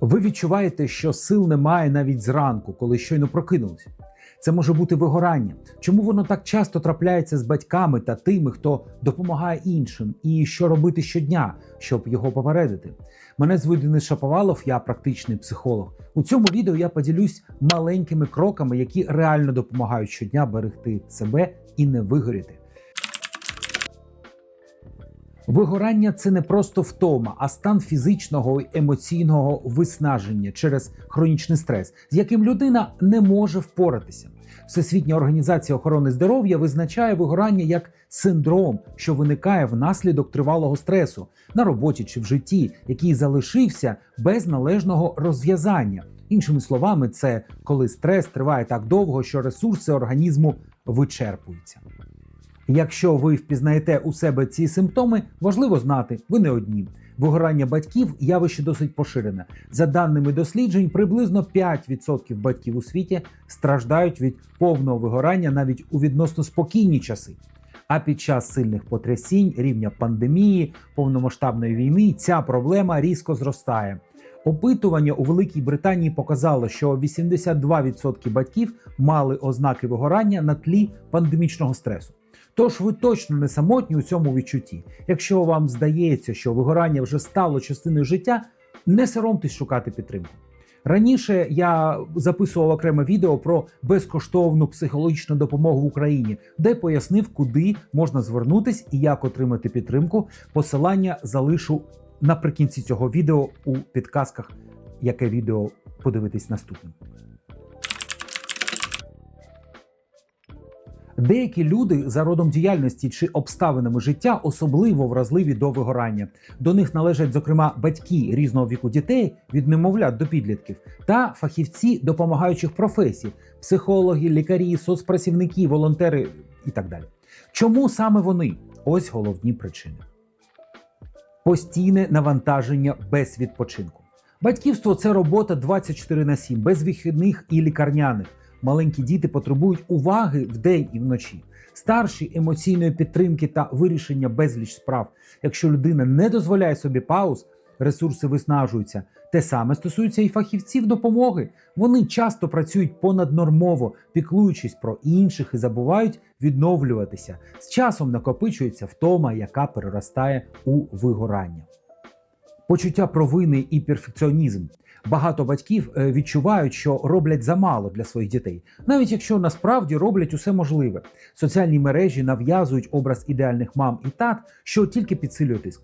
Ви відчуваєте, що сил немає навіть зранку, коли щойно прокинулись. Це може бути вигорання. Чому воно так часто трапляється з батьками та тими, хто допомагає іншим, і що робити щодня, щоб його попередити? Мене звуть Денис Шаповалов, я практичний психолог. У цьому відео я поділюсь маленькими кроками, які реально допомагають щодня берегти себе і не вигоріти. Вигорання це не просто втома, а стан фізичного і емоційного виснаження через хронічний стрес, з яким людина не може впоратися. Всесвітня організація охорони здоров'я визначає вигорання як синдром, що виникає внаслідок тривалого стресу на роботі чи в житті, який залишився без належного розв'язання. Іншими словами, це коли стрес триває так довго, що ресурси організму вичерпуються. Якщо ви впізнаєте у себе ці симптоми, важливо знати, ви не одні. Вигорання батьків явище досить поширене. За даними досліджень, приблизно 5% батьків у світі страждають від повного вигорання навіть у відносно спокійні часи. А під час сильних потрясінь, рівня пандемії, повномасштабної війни ця проблема різко зростає. Опитування у Великій Британії показало, що 82% батьків мали ознаки вигорання на тлі пандемічного стресу. Тож ви точно не самотні у цьому відчутті. Якщо вам здається, що вигорання вже стало частиною життя, не соромтесь шукати підтримку. Раніше я записував окреме відео про безкоштовну психологічну допомогу в Україні, де пояснив, куди можна звернутись і як отримати підтримку. Посилання залишу наприкінці цього відео у підказках, яке відео подивитись наступним. Деякі люди за родом діяльності чи обставинами життя особливо вразливі до вигорання. До них належать, зокрема, батьки різного віку дітей від немовлят до підлітків та фахівці допомагаючих професій, психологи, лікарі, соцпрацівники, волонтери і так далі. Чому саме вони? Ось головні причини: постійне навантаження без відпочинку. Батьківство це робота 24 на 7, без вихідних і лікарняних. Маленькі діти потребують уваги вдень і вночі, старші емоційної підтримки та вирішення безліч справ. Якщо людина не дозволяє собі пауз, ресурси виснажуються. Те саме стосується і фахівців допомоги. Вони часто працюють понаднормово, піклуючись про інших і забувають відновлюватися. З часом накопичується втома, яка переростає у вигорання. Почуття провини і перфекціонізм. Багато батьків е, відчувають, що роблять замало для своїх дітей, навіть якщо насправді роблять усе можливе. Соціальні мережі нав'язують образ ідеальних мам і тат, що тільки підсилює тиск.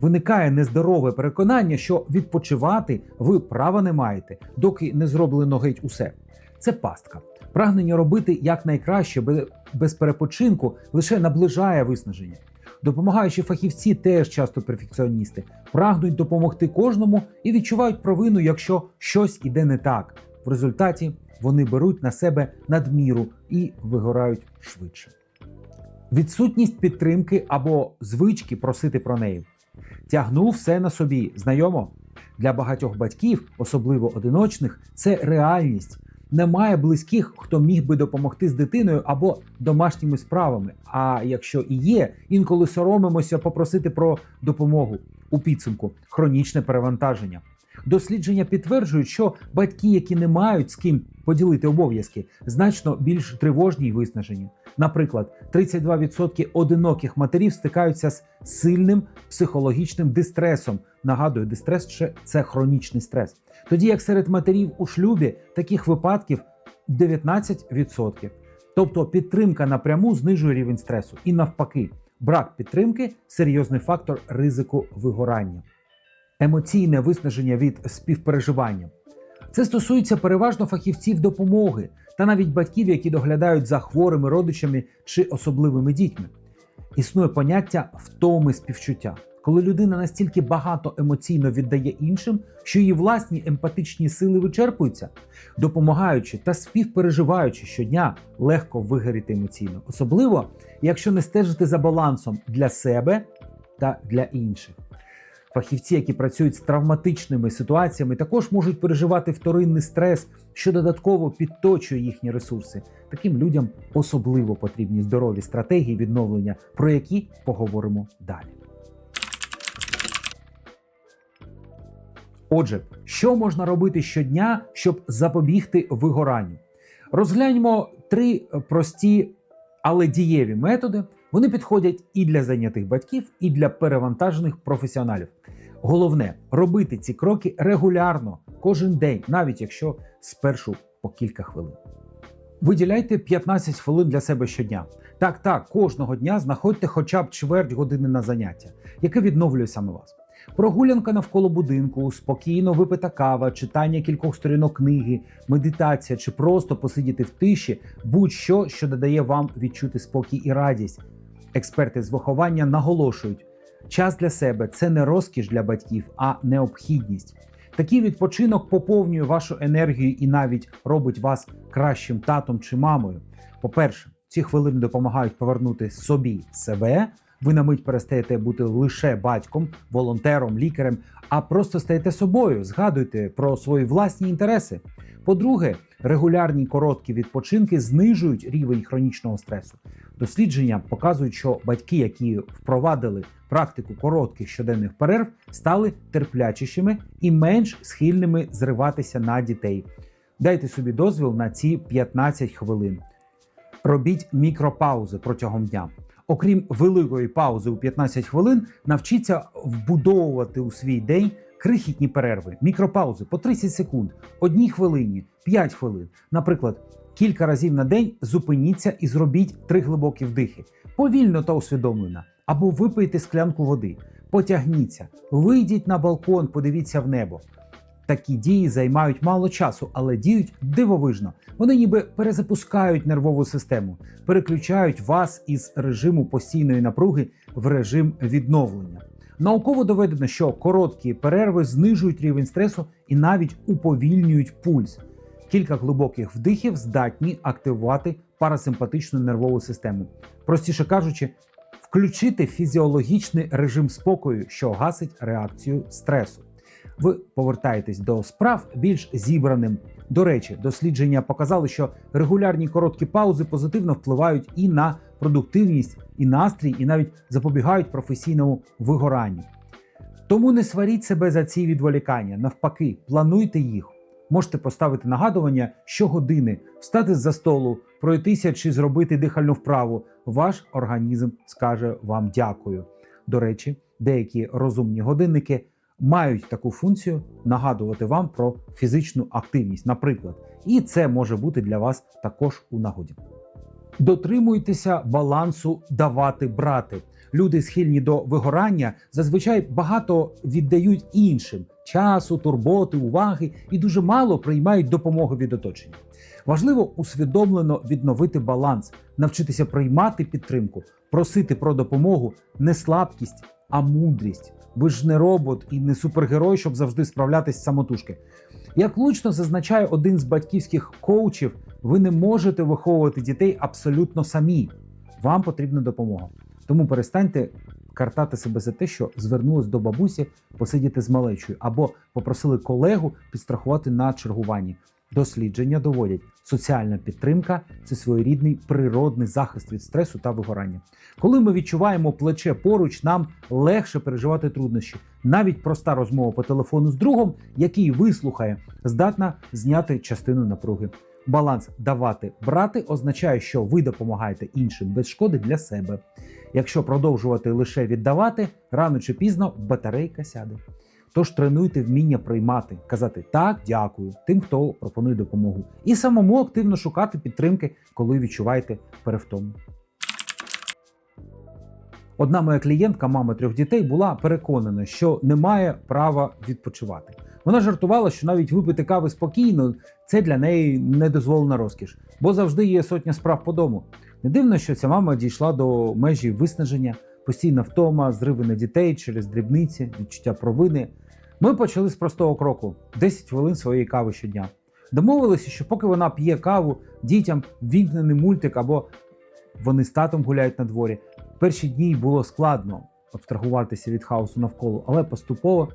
Виникає нездорове переконання, що відпочивати ви права не маєте, доки не зроблено геть усе. Це пастка. Прагнення робити якнайкраще без- без перепочинку лише наближає виснаження. Допомагаючі фахівці теж часто перфекціоністи, прагнуть допомогти кожному і відчувають провину, якщо щось іде не так. В результаті вони беруть на себе надміру і вигорають швидше. Відсутність підтримки або звички просити про неї. Тягнув все на собі. Знайомо? Для багатьох батьків, особливо одиночних, це реальність. Немає близьких, хто міг би допомогти з дитиною або домашніми справами. А якщо і є, інколи соромимося попросити про допомогу у підсумку хронічне перевантаження. Дослідження підтверджують, що батьки, які не мають з ким поділити обов'язки, значно більш тривожні й виснажені. Наприклад, 32% одиноких матерів стикаються з сильним психологічним дистресом. Нагадую, дистрес ще це хронічний стрес. Тоді як серед матерів у шлюбі таких випадків 19%. Тобто підтримка напряму знижує рівень стресу. І навпаки, брак підтримки серйозний фактор ризику вигорання. Емоційне виснаження від співпереживання. Це стосується переважно фахівців допомоги та навіть батьків, які доглядають за хворими родичами чи особливими дітьми. Існує поняття втоми співчуття, коли людина настільки багато емоційно віддає іншим, що її власні емпатичні сили вичерпуються, допомагаючи та співпереживаючи щодня, легко вигоріти емоційно, особливо якщо не стежити за балансом для себе та для інших. Фахівці, які працюють з травматичними ситуаціями, також можуть переживати вторинний стрес, що додатково підточує їхні ресурси. Таким людям особливо потрібні здорові стратегії відновлення, про які поговоримо далі. Отже, що можна робити щодня, щоб запобігти вигоранню? Розгляньмо три прості, але дієві методи. Вони підходять і для зайнятих батьків, і для перевантажених професіоналів. Головне робити ці кроки регулярно, кожен день, навіть якщо спершу по кілька хвилин. Виділяйте 15 хвилин для себе щодня. Так, так, кожного дня знаходьте хоча б чверть години на заняття, яке відновлює саме вас. Прогулянка навколо будинку, спокійно випита кава, читання кількох сторінок книги, медитація чи просто посидіти в тиші, будь-що, що додає вам відчути спокій і радість. Експерти з виховання наголошують, час для себе це не розкіш для батьків, а необхідність. Такий відпочинок поповнює вашу енергію і навіть робить вас кращим татом чи мамою. По-перше, ці хвилини допомагають повернути собі себе. Ви на мить перестаєте бути лише батьком, волонтером, лікарем, а просто стаєте собою, згадуйте про свої власні інтереси. По-друге, регулярні короткі відпочинки знижують рівень хронічного стресу. Дослідження показують, що батьки, які впровадили практику коротких щоденних перерв, стали терплячішими і менш схильними зриватися на дітей. Дайте собі дозвіл на ці 15 хвилин. Робіть мікропаузи протягом дня. Окрім великої паузи у 15 хвилин, навчіться вбудовувати у свій день крихітні перерви, мікропаузи по 30 секунд, одній хвилині, 5 хвилин. Наприклад, кілька разів на день зупиніться і зробіть три глибокі вдихи, повільно та усвідомлено, або випийте склянку води, потягніться, вийдіть на балкон, подивіться в небо. Такі дії займають мало часу, але діють дивовижно. Вони ніби перезапускають нервову систему, переключають вас із режиму постійної напруги в режим відновлення. Науково доведено, що короткі перерви знижують рівень стресу і навіть уповільнюють пульс. Кілька глибоких вдихів здатні активувати парасимпатичну нервову систему. Простіше кажучи, включити фізіологічний режим спокою, що гасить реакцію стресу. Ви повертаєтесь до справ більш зібраним. До речі, дослідження показали, що регулярні короткі паузи позитивно впливають і на продуктивність, і настрій, і навіть запобігають професійному вигоранню. Тому не сваріть себе за ці відволікання. Навпаки, плануйте їх. Можете поставити нагадування щогодини, встати з-за столу, пройтися чи зробити дихальну вправу. Ваш організм скаже вам дякую. До речі, деякі розумні годинники мають таку функцію нагадувати вам про фізичну активність, наприклад, і це може бути для вас також у нагоді. Дотримуйтеся балансу давати брати. Люди, схильні до вигорання, зазвичай багато віддають іншим часу, турботи, уваги і дуже мало приймають допомоги від оточення. Важливо усвідомлено відновити баланс, навчитися приймати підтримку, просити про допомогу не слабкість, а мудрість. Ви ж не робот і не супергерой, щоб завжди справлятись самотужки. Як влучно зазначає один з батьківських коучів, ви не можете виховувати дітей абсолютно самі. Вам потрібна допомога. Тому перестаньте картати себе за те, що звернулись до бабусі посидіти з малечою, або попросили колегу підстрахувати на чергуванні. Дослідження доводять, соціальна підтримка це своєрідний природний захист від стресу та вигорання. Коли ми відчуваємо плече поруч, нам легше переживати труднощі. Навіть проста розмова по телефону з другом, який вислухає, здатна зняти частину напруги. Баланс давати брати означає, що ви допомагаєте іншим без шкоди для себе. Якщо продовжувати лише віддавати, рано чи пізно батарейка сяде. Тож тренуйте вміння приймати, казати так, дякую тим, хто пропонує допомогу, і самому активно шукати підтримки, коли відчуваєте перевтому. Одна моя клієнтка, мама трьох дітей, була переконана, що не має права відпочивати. Вона жартувала, що навіть випити кави спокійно це для неї недозволена розкіш, бо завжди є сотня справ по дому. Не дивно, що ця мама дійшла до межі виснаження, постійна втома, зриви на дітей через дрібниці, відчуття провини. Ми почали з простого кроку: 10 хвилин своєї кави щодня. Домовилися, що поки вона п'є каву, дітям вімкнений мультик або вони з татом гуляють на дворі. Перші дні було складно абстрагуватися від хаосу навколо, але поступово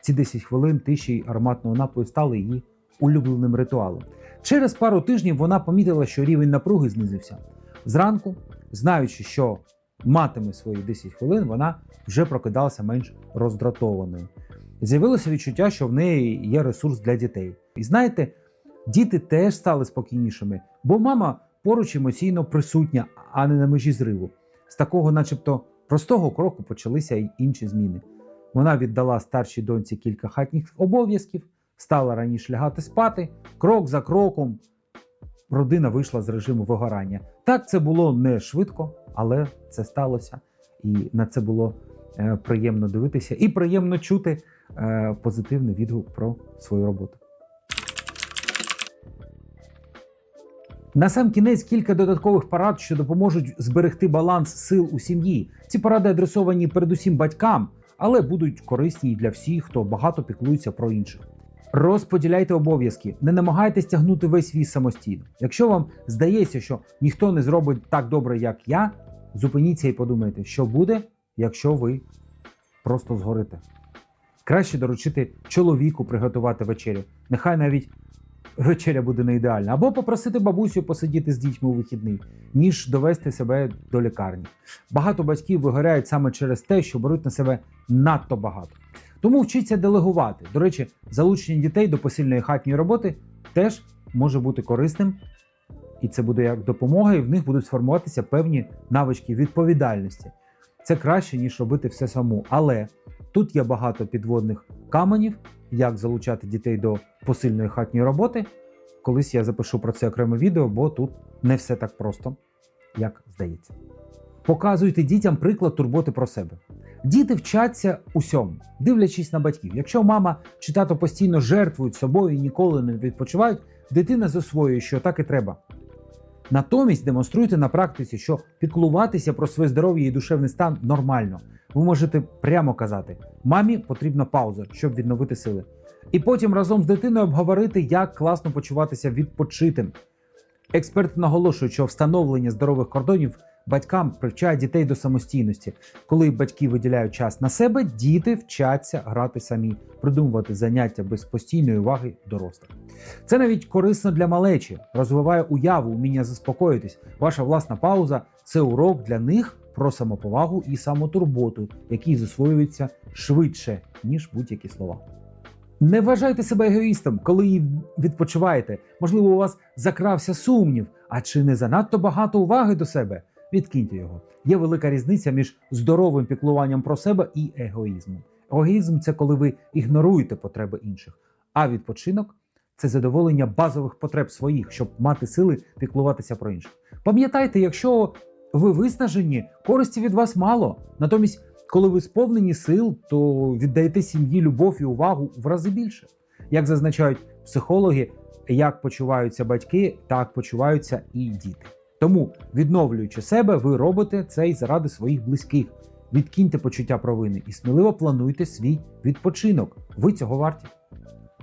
ці 10 хвилин тиші й ароматного напою стали її улюбленим ритуалом. Через пару тижнів вона помітила, що рівень напруги знизився. Зранку, знаючи, що матиме свої 10 хвилин, вона вже прокидалася менш роздратованою. З'явилося відчуття, що в неї є ресурс для дітей. І знаєте, діти теж стали спокійнішими, бо мама поруч емоційно присутня, а не на межі зриву. З такого, начебто, простого кроку почалися й інші зміни. Вона віддала старшій доньці кілька хатніх обов'язків, стала раніше лягати спати, крок за кроком. Родина вийшла з режиму вигорання. Так, це було не швидко, але це сталося. І на це було приємно дивитися і приємно чути е, позитивний відгук про свою роботу. На сам кінець кілька додаткових порад, що допоможуть зберегти баланс сил у сім'ї. Ці поради адресовані передусім батькам, але будуть корисні для всіх, хто багато піклується про інших. Розподіляйте обов'язки, не намагайтесь тягнути весь віз самостійно. Якщо вам здається, що ніхто не зробить так добре, як я, зупиніться і подумайте, що буде, якщо ви просто згорите. Краще доручити чоловіку приготувати вечерю. Нехай навіть вечеря буде не ідеальна. Або попросити бабусю посидіти з дітьми у вихідний, ніж довести себе до лікарні. Багато батьків вигоряють саме через те, що беруть на себе надто багато. Тому вчіться делегувати. До речі, залучення дітей до посильної хатньої роботи теж може бути корисним, і це буде як допомога, і в них будуть сформуватися певні навички відповідальності. Це краще, ніж робити все саму. Але тут є багато підводних каменів, як залучати дітей до посильної хатньої роботи. Колись я запишу про це окреме відео, бо тут не все так просто, як здається. Показуйте дітям приклад турботи про себе. Діти вчаться усьому, дивлячись на батьків. Якщо мама чи тато постійно жертвують собою і ніколи не відпочивають, дитина засвоює, що так і треба. Натомість демонструйте на практиці, що піклуватися про своє здоров'я і душевний стан нормально. Ви можете прямо казати: мамі потрібна пауза, щоб відновити сили. І потім разом з дитиною обговорити, як класно почуватися відпочитим. Експерти наголошують, що встановлення здорових кордонів батькам привчає дітей до самостійності. Коли батьки виділяють час на себе, діти вчаться грати самі, придумувати заняття без постійної уваги дорослих. Це навіть корисно для малечі, розвиває уяву, вміння заспокоїтись. Ваша власна пауза це урок для них про самоповагу і самотурботу, який засвоюється швидше, ніж будь-які слова. Не вважайте себе егоїстом, коли відпочиваєте. Можливо, у вас закрався сумнів, а чи не занадто багато уваги до себе? Відкиньте його. Є велика різниця між здоровим піклуванням про себе і егоїзмом. Егоїзм це коли ви ігноруєте потреби інших, а відпочинок це задоволення базових потреб своїх, щоб мати сили піклуватися про інших. Пам'ятайте, якщо ви виснажені, користі від вас мало. Натомість, коли ви сповнені сил, то віддаєте сім'ї любов і увагу в рази більше. Як зазначають психологи, як почуваються батьки, так почуваються і діти. Тому, відновлюючи себе, ви робите це і заради своїх близьких. Відкиньте почуття провини і сміливо плануйте свій відпочинок. Ви цього варті.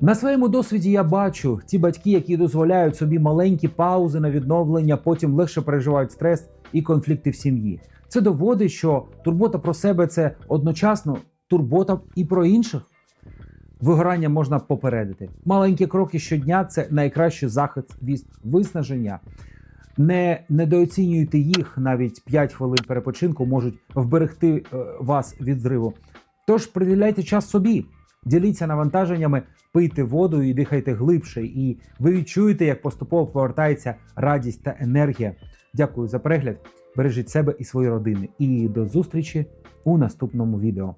На своєму досвіді я бачу ті батьки, які дозволяють собі маленькі паузи на відновлення, потім легше переживають стрес і конфлікти в сім'ї. Це доводить, що турбота про себе це одночасно турбота і про інших. Вигорання можна попередити. Маленькі кроки щодня це найкращий захист від виснаження. Не недооцінюйте їх, навіть 5 хвилин перепочинку можуть вберегти е, вас від зриву. Тож приділяйте час собі, діліться навантаженнями, пийте воду і дихайте глибше, і ви відчуєте, як поступово повертається радість та енергія. Дякую за перегляд. Бережіть себе і свої родини. І до зустрічі у наступному відео.